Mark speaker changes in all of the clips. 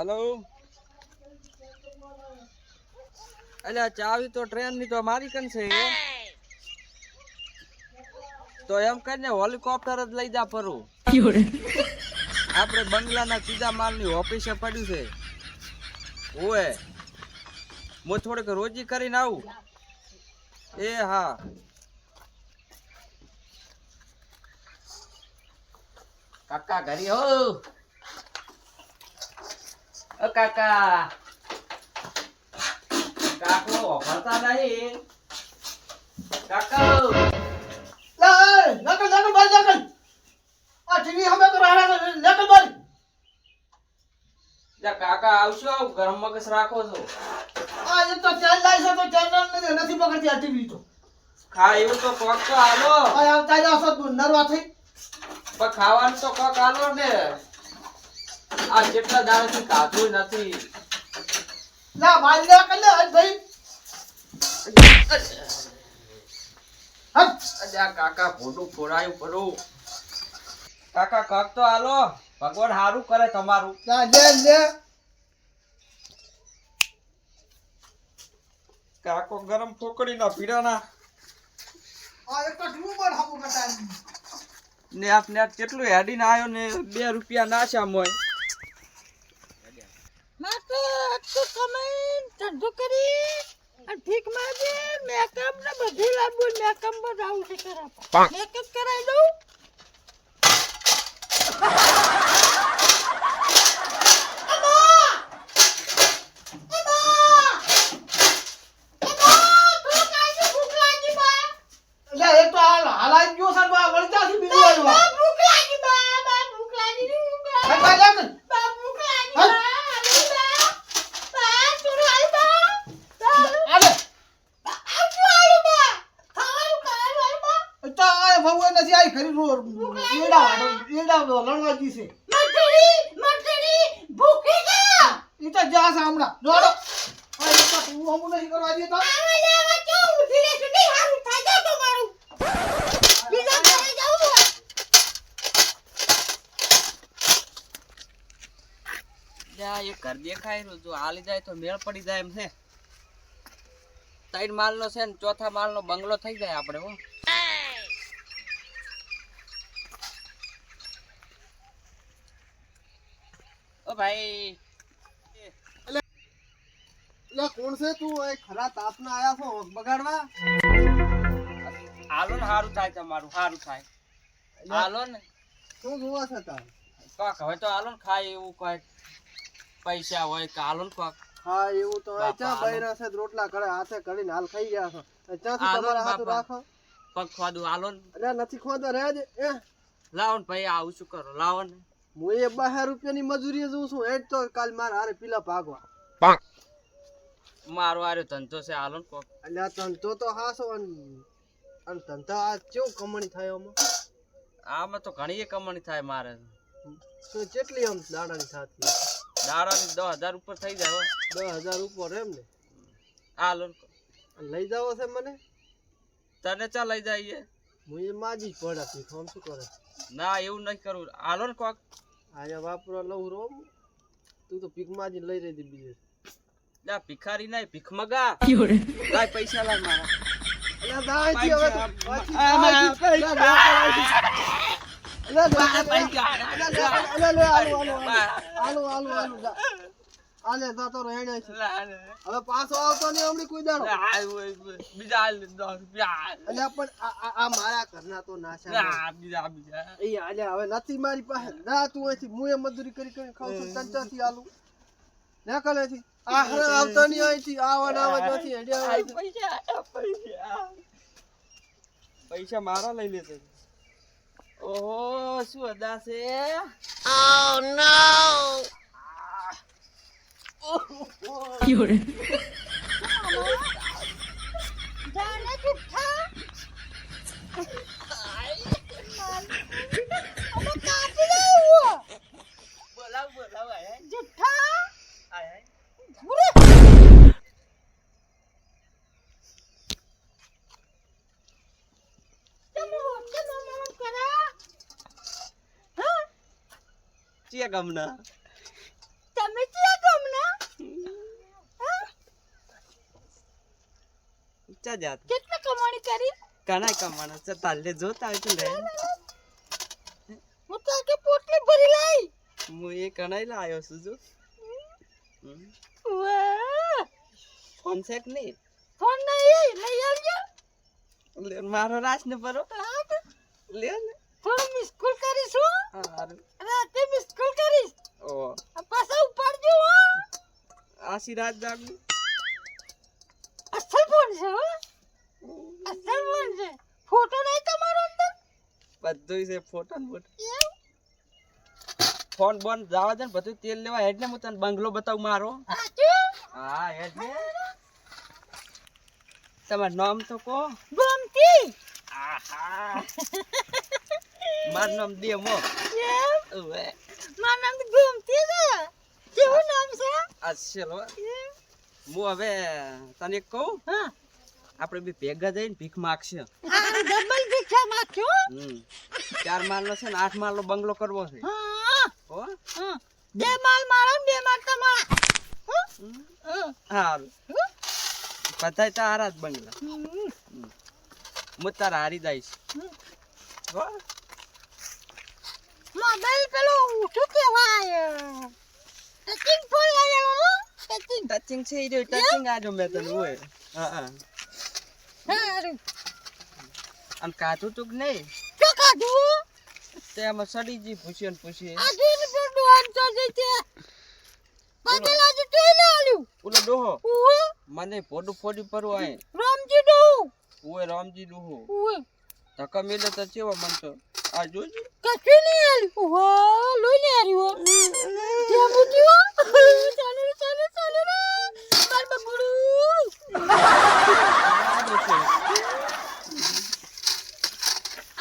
Speaker 1: Hello? અલ્યા, ચાવી તો ટ્રેનની તો મારી કન છે. તો એમ કરીને હોલિકોપ્ટર જ લઈ જા ફરું. આપણે બંગલાના સીધા માલની ઓફિસે પડ્યું છે. ઓએ, હું થોડીક રોજી કરીને આવું. એ હા.
Speaker 2: કાકા ઘરી હો. ઓ કાકા. કાકો ભરતા નહીં. કાકા.
Speaker 3: નકલ નકલ બારી નકલ. આ ટીવી હમે તો રાણા નકલ બારી
Speaker 1: જા કાકા આવશો? ગરમ રાખો છો.
Speaker 3: આ એ તો ચેન લાઈ છે તો ચેનલ નથી પકડતી આ ટીવી તો.
Speaker 1: ખા એવું તો કોક તો હાલો.
Speaker 3: આ આવતા જાવ છો નરવા થઈ.
Speaker 1: પણ ખાવાનું તો કોક આલો ને. આ જેટલા દાડાથી ખાધું નથી.
Speaker 3: ના બારી નકલ ભાઈ.
Speaker 1: અજા કાકા ભોડું ફોડાયું પડું કાકા કોક તો હાલો. ભગવાન સારું કરે તમારું.
Speaker 3: ના લે લે.
Speaker 1: કાકો ગરમ પીડાના
Speaker 3: આ એક તો ટીવી પર હાપુ
Speaker 1: ને આપને કેટલું હેડીને આવ્યો ને બે રૂપિયા નાશ્યા મોય
Speaker 4: માતો આટલું કમાઈને ધંધો કરી અને ભીખ માંગે મેકઅપ ને બધું લાવવું મેકઅપમાં છે મેકઅપ કરાવી દઉં
Speaker 3: લે એક તો હાલ હાલાઈ ગયો સર બા વળતા થી બીજું આવ્યું હજ બારી નકલ આલે તો આ ભવ નથી આઈ ખરી રો એડા એડા લણવા જી છે. ઈ તો જા છે હમણાં. જોડો આ એક તો ટીવી હમું નહીં કરવા દે તો
Speaker 1: જા એ ઘર દેખાય રહ્યું. જો હાલી જાય તો મેળ પડી જાય એમ છે. ત્રણ માલનો છે ને ચોથા માલનો બંગલો થઈ જાય આપણે હો. ઓ ભાઈ.
Speaker 3: લે કોણ છે તું? એ ખરા તાપના આયા છો બગાડવા?
Speaker 1: હાલો ને સારું થાય તમારું સારું થાય. હાલો ને.
Speaker 3: શું જોવા છે તાર?
Speaker 1: કોક હવે તો હાલો ને ખાય એવું કોઈ પૈસા હોય કે હાલો ને કોક.
Speaker 3: હા એવું તો
Speaker 1: બાપા,
Speaker 3: ચા બૈરા છે રોટલા કરે હાથે કરીને હાલ ખાઈ ગયા છો. ચાથી તમારા હાથ રાખો?
Speaker 1: પગ ખોદું હાલો ને.
Speaker 3: નથી ખોદા રહે એ.
Speaker 1: લાવો ને ભાઈ આવું શું કરો? લાવો ને.
Speaker 3: હું એ બાર રૂપિયાની મજૂરી જોઉં છું. એટ તો કાલ મારા હારે પીલા ભાગવા.
Speaker 1: મારો આર્યો ધંધો છે. હાલો ને કોક.
Speaker 3: એટલે ધંધો તો હાસો અને ધંધો આ કેવું કમાણી થાય આમાં?
Speaker 1: આમાં તો ઘણી કમાણી થાય મારે.
Speaker 3: તો કેટલી આમ દાડાની થતી?
Speaker 1: દાડાની દસ હજાર ઉપર થઈ જાય
Speaker 3: દસ હજાર ઉપર એમ ને?
Speaker 1: હાલો કોક.
Speaker 3: લઈ જાવો છે મને?
Speaker 1: તને ચા લઈ જઈએ?
Speaker 3: હું એ માજી જ પડ્યા પીખ શું કરે?
Speaker 1: ના એવું નહીં કરવું હાલો ને કોક.
Speaker 3: અહીંયા વાપરવા લઉં રોમ. તું તો ભીખમાં જ લઈ રહી હતી બીજે.
Speaker 1: ના ભિખારી નહીં ભીખ મગા. લાય પૈસા લાય મારા. પૈસા,
Speaker 3: આલુ, આલુ, આલુ. આલુ, આલુ, આલુ, જા. આલે, જા તો રહેણે છે. હવે પાછો આવતો ને હમણી કોઈ દાડો.
Speaker 1: બીજા આલે દસ રૂપિયા હાલ.
Speaker 3: પણ આ- મારા ઘરના તો નાશા
Speaker 1: ના, બીજા બીજા.
Speaker 3: એ આલે હવે નથી મારી પાસે. ના તું અહીંથી મુએ મજૂરી કરી કરી ખાવ છું તંચાથી આલુ ના કલેથી આ હરે આવતો ની અહીંથી. આવા ના આવતો નથી હેડ્યા
Speaker 1: પૈસા પૈસા. પૈસા મારા લઈ લેતો ઓહો શું અદા છે?
Speaker 4: ઓ જુઠ્ઠા અમે કાપી દઉં
Speaker 1: બોલાવ બોલાવ આય
Speaker 4: જુઠ્ઠા
Speaker 1: આય આય.
Speaker 4: ઉરે ચલો ચલો મમ કરા હા
Speaker 1: ચિયા ગામના.
Speaker 4: તમે ક્યાં ગામના હા?
Speaker 1: ચા જાત
Speaker 4: કેટલા કમાણી કરી
Speaker 1: કણાય કમાણા છે તાલે જોતા હોય તો લે
Speaker 4: હું તો આખી પોટલી ભરી લાઈ
Speaker 1: હું એ કણાય લાયો છું જો.
Speaker 4: વાહ
Speaker 1: ફોન છે કે નહીં
Speaker 4: ફોન નહીં લઈ આવજો
Speaker 1: લે મારો રાસ ને પરો
Speaker 4: હા
Speaker 1: લે ને
Speaker 4: ફોન મિસ કોલ કરીશું
Speaker 1: હારું.
Speaker 4: તે મિસ કોલ કરીશ
Speaker 1: ઓ
Speaker 4: પાછા ઉપાડજો હો
Speaker 1: આશીર્વાદ જાગું
Speaker 4: અસલ ફોન છે અસલ ફોન છે? ફોટો નહીં તમારો અંદર?
Speaker 1: બધું છે ફોટો ફોટો. ફોન બોન જવા દે ને બધું તેલ લેવા હેડ ને હું તને બંગલો બતાવું મારો. હા હેડ ને તમારું નામ તો કહો.
Speaker 4: ગોમતી.
Speaker 1: આહા. મારું નામ દે મો
Speaker 4: મારું નામ ગોમતી છે. કેવું નામ છે? એમ?
Speaker 1: હું હવે તને કહું?
Speaker 4: હા.
Speaker 1: આપણે બી ભેગા જઈને ભીખ માગશે.
Speaker 4: ડબલ ભીખ
Speaker 1: હમ. ચાર માળનો છે ને આઠ માળનો બંગલો કરવો છે.
Speaker 4: હો. બે માલ મારો ને બે માલ તમારા. હા.
Speaker 1: હમ. બધાય તારા જ બંગલા. હું તારા હારી દઈશ હો.
Speaker 4: મોબાઈલ પેલો શું કહેવાય. ટચિંગ ફોન હો. ટચિંગ
Speaker 1: ટચિંગ છે ઈ ટચિંગ આજો મેં તને હોય હા હા
Speaker 4: સારું
Speaker 1: આમ કાચું તું નહીં
Speaker 4: શું કાઢું
Speaker 1: તે આમાં સડી જી પૂછ્યો ને પૂછીએ
Speaker 4: આજે ને તો ડોન તો જઈતે પાગલ આજે તો એને આલ્યું
Speaker 1: ઓલો ડોહો મને ફોડું ફોડી પરવું આય
Speaker 4: રામજી ડો
Speaker 1: ઓય રામજી ડોહો
Speaker 4: ઉવે
Speaker 1: ધક્કા મેલે તો ચેવો મન તો આ જોજી
Speaker 4: કશું નહીં આલ્યું વાહ લોઈ ને આલ્યું ત્યાં મૂક્યું ચાલો રે ચાલો ચાલો રે માર બગડું
Speaker 1: આ દેખો.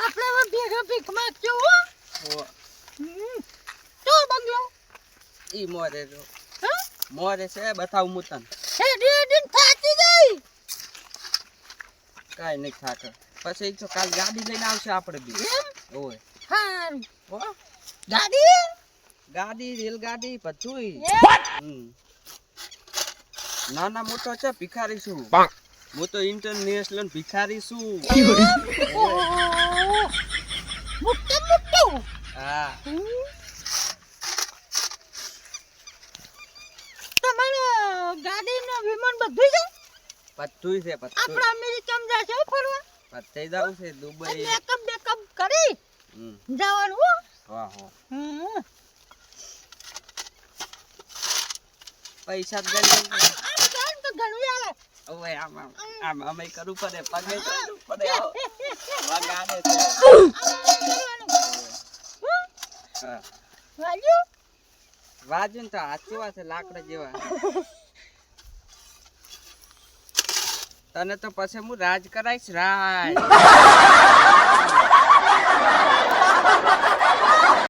Speaker 4: આપણે ભેગા ભીખ માંગજો હો?
Speaker 1: હો.
Speaker 4: તો બંગલો
Speaker 1: ઈ મોરે જો મોરે છે બતાવું હું તને.
Speaker 4: હેડી હેડી થાકી ગઈ.
Speaker 1: કાંઈ નહીં થાકે. પછી જો કાલ ગાડી લઈને આવશે આપણે બી. ઓય.
Speaker 4: હારું.
Speaker 1: હો. ગાડી? રેલગાડી બધુંય. હમ. નાના મોટો છે ભિખારી છું. હું તો ઇન્ટરનેશનલ ભિખારી છું.
Speaker 4: મુક્ત મુક્ત
Speaker 1: હા.
Speaker 4: તમારે ગાડીનો વિમાન બધું છે? આપણે અમેરિકામાં જાશે છે ફરવા?
Speaker 1: જવું છે દુબઈ.
Speaker 4: મેકઅપ બેકઅપ કરી જવાનું હો.
Speaker 1: વાહ વાહ
Speaker 4: હમ.
Speaker 1: પૈસા જ ગઈ.
Speaker 4: તો ઘણું આવે.
Speaker 1: ઓય આમ આમ અમે કરવું પડે પગે કરવું પડે આવો. વગાડે છે. વાજુ વાજુ તો હાથ કેવા છે લાકડા જેવા. તને તો પછી હું રાજ કરાઈશ રાજ